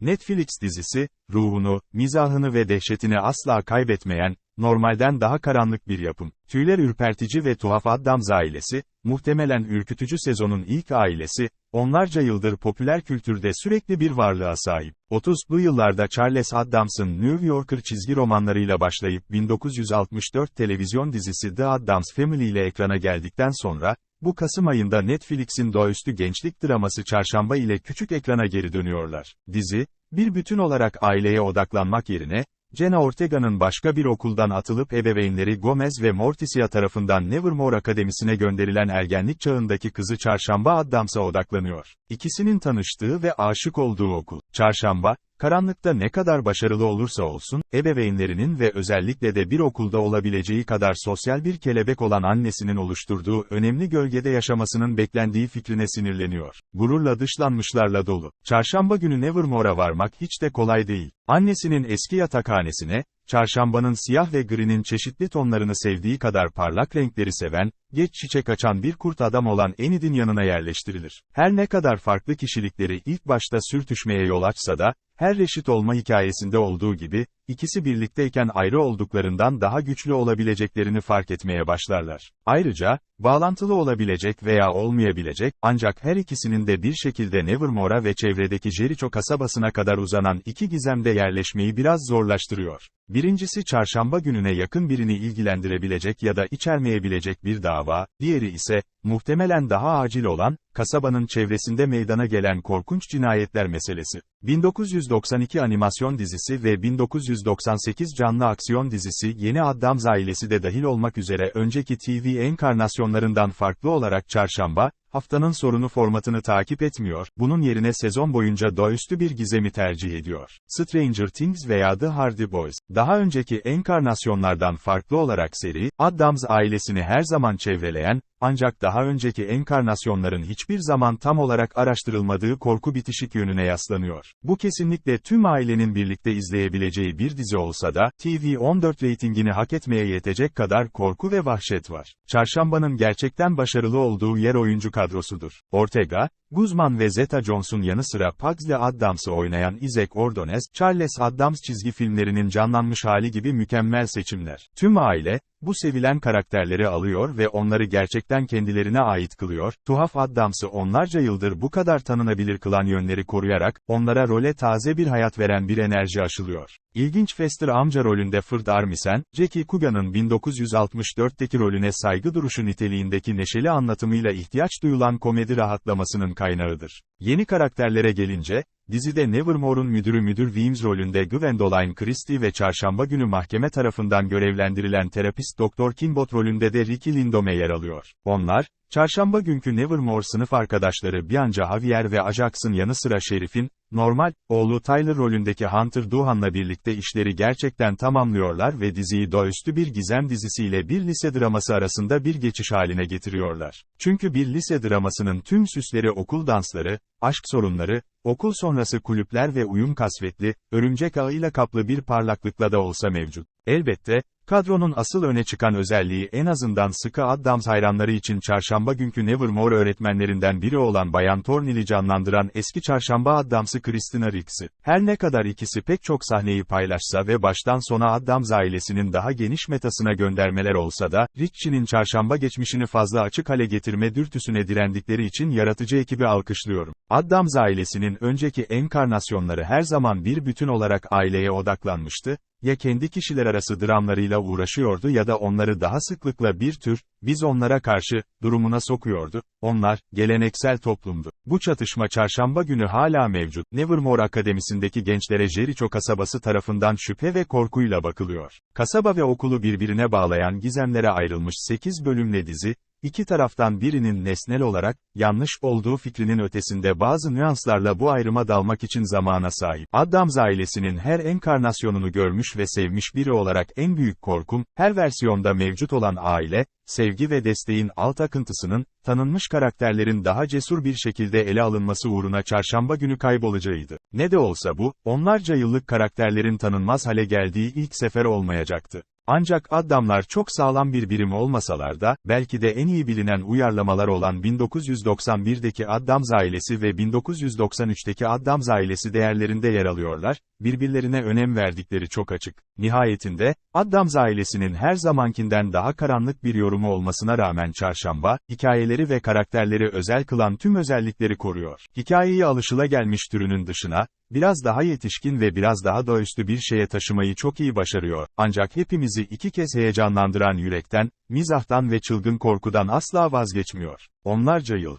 Netflix dizisi, ruhunu, mizahını ve dehşetini asla kaybetmeyen, normalden daha karanlık bir yapım. Tüyler ürpertici ve tuhaf Addams ailesi, muhtemelen ürkütücü sezonun ilk ailesi, onlarca yıldır popüler kültürde sürekli bir varlığa sahip. 30'lu yıllarda Charles Addams'ın New Yorker çizgi romanlarıyla başlayıp 1964 televizyon dizisi The Addams Family ile ekrana geldikten sonra, bu Kasım ayında Netflix'in doğaüstü gençlik draması Çarşamba ile küçük ekrana geri dönüyorlar. Dizi, bir bütün olarak aileye odaklanmak yerine, Jenna Ortega'nın başka bir okuldan atılıp ebeveynleri Gomez ve Morticia tarafından Nevermore Akademisi'ne gönderilen ergenlik çağındaki kızı Çarşamba Addams'a odaklanıyor. İkisinin tanıştığı ve aşık olduğu okul. Çarşamba, karanlıkta ne kadar başarılı olursa olsun, ebeveynlerinin ve özellikle de bir okulda olabileceği kadar sosyal bir kelebek olan annesinin oluşturduğu önemli gölgede yaşamasının beklendiği fikrine sinirleniyor. Gururla dışlanmışlarla dolu. Çarşamba günü Nevermore'a varmak hiç de kolay değil. Annesinin eski yatakhanesine, çarşambanın siyah ve grinin çeşitli tonlarını sevdiği kadar parlak renkleri seven, geç çiçek açan bir kurt adam olan Enid'in yanına yerleştirilir. Her ne kadar farklı kişilikleri ilk başta sürtüşmeye yol açsa da, her reşit olma hikayesinde olduğu gibi, ikisi birlikteyken ayrı olduklarından daha güçlü olabileceklerini fark etmeye başlarlar. Ayrıca, bağlantılı olabilecek veya olmayabilecek, ancak her ikisinin de bir şekilde Nevermore'a ve çevredeki Jericho kasabasına kadar uzanan iki gizemde yerleşmeyi biraz zorlaştırıyor. Birincisi çarşamba gününe yakın birini ilgilendirebilecek ya da içermeyebilecek bir dava, diğeri ise, muhtemelen daha acil olan, kasabanın çevresinde meydana gelen korkunç cinayetler meselesi. 1992 animasyon dizisi ve 1998 canlı aksiyon dizisi Yeni Addams ailesi de dahil olmak üzere önceki TV enkarnasyonlarından farklı olarak çarşamba, haftanın sorunu formatını takip etmiyor, bunun yerine sezon boyunca doğaüstü bir gizemi tercih ediyor. Stranger Things veya The Hardy Boys, daha önceki enkarnasyonlardan farklı olarak seri, Addams ailesini her zaman çevreleyen, ancak daha önceki enkarnasyonların hiçbir zaman tam olarak araştırılmadığı korku bitişik yönüne yaslanıyor. Bu kesinlikle tüm ailenin birlikte izleyebileceği bir dizi olsa da, TV14 reytingini hak etmeye yetecek kadar korku ve vahşet var. Çarşambanın gerçekten başarılı olduğu yer oyuncu kadrosudur. Ortega, Guzman ve Zeta Jones'un yanı sıra Pugsley Addams'ı oynayan Isaac Ordonez, Charles Addams çizgi filmlerinin canlanmış hali gibi mükemmel seçimler. Tüm aile, bu sevilen karakterleri alıyor ve onları gerçekten kendilerine ait kılıyor, tuhaf Addams'ı onlarca yıldır bu kadar tanınabilir kılan yönleri koruyarak, onlara role taze bir hayat veren bir enerji aşılıyor. İlginç Fester amca rolünde Ford Armisen, Jackie Coogan'ın 1964'teki rolüne saygı duruşu niteliğindeki neşeli anlatımıyla ihtiyaç duyulan komedi rahatlamasının kaynağıdır. Yeni karakterlere gelince, dizide Nevermore'un müdürü müdür Weems rolünde Gwendoline Christie ve çarşamba günü mahkeme tarafından görevlendirilen terapist Dr. Kinbot rolünde de Ricky Lindome yer alıyor. Onlar, Çarşamba günkü Nevermore sınıf arkadaşları Bianca Javier ve Ajax'ın yanı sıra Şerif'in, normal, oğlu Tyler rolündeki Hunter Duhan'la birlikte işleri gerçekten tamamlıyorlar ve diziyi doğaüstü bir gizem dizisiyle bir lise draması arasında bir geçiş haline getiriyorlar. Çünkü bir lise dramasının tüm süsleri okul dansları, aşk sorunları, okul sonrası kulüpler ve uyum kasvetli, örümcek ağıyla kaplı bir parlaklıkla da olsa mevcut. Elbette, Kadronun asıl öne çıkan özelliği en azından sıkı Addams hayranları için çarşamba günkü Nevermore öğretmenlerinden biri olan Bayan Thornill'i canlandıran eski çarşamba Addams'ı Christina Ricks'i. Her ne kadar ikisi pek çok sahneyi paylaşsa ve baştan sona Addams ailesinin daha geniş metasına göndermeler olsa da, Richie'nin çarşamba geçmişini fazla açık hale getirme dürtüsüne direndikleri için yaratıcı ekibi alkışlıyorum. Addams ailesinin önceki enkarnasyonları her zaman bir bütün olarak aileye odaklanmıştı, ya kendi kişiler arası dramlarıyla uğraşıyordu ya da onları daha sıklıkla bir tür, biz onlara karşı, durumuna sokuyordu, onlar, geleneksel toplumdu. Bu çatışma çarşamba günü hala mevcut. Nevermore Akademisi'ndeki gençlere Jericho kasabası tarafından şüphe ve korkuyla bakılıyor. Kasaba ve okulu birbirine bağlayan gizemlere ayrılmış 8 bölümle dizi, İki taraftan birinin nesnel olarak, yanlış olduğu fikrinin ötesinde bazı nüanslarla bu ayrıma dalmak için zamana sahip. Addams ailesinin her enkarnasyonunu görmüş ve sevmiş biri olarak en büyük korkum, her versiyonda mevcut olan aile, sevgi ve desteğin alt akıntısının, tanınmış karakterlerin daha cesur bir şekilde ele alınması uğruna çarşamba günü kaybolacağıydı. Ne de olsa bu, onlarca yıllık karakterlerin tanınmaz hale geldiği ilk sefer olmayacaktı. Ancak Addamlar çok sağlam bir birim olmasalar da, belki de en iyi bilinen uyarlamalar olan 1991'deki Addams ailesi ve 1993'teki Addams ailesi değerlerinde yer alıyorlar, birbirlerine önem verdikleri çok açık. Nihayetinde, Addams ailesinin her zamankinden daha karanlık bir yorumu olmasına rağmen çarşamba, hikayeleri ve karakterleri özel kılan tüm özellikleri koruyor. Hikayeyi alışılagelmiş türünün dışına, biraz daha yetişkin ve biraz daha doğaüstü bir şeye taşımayı çok iyi başarıyor. Ancak hepimizi iki kez heyecanlandıran yürekten, mizahtan ve çılgın korkudan asla vazgeçmiyor. Onlarca yıl,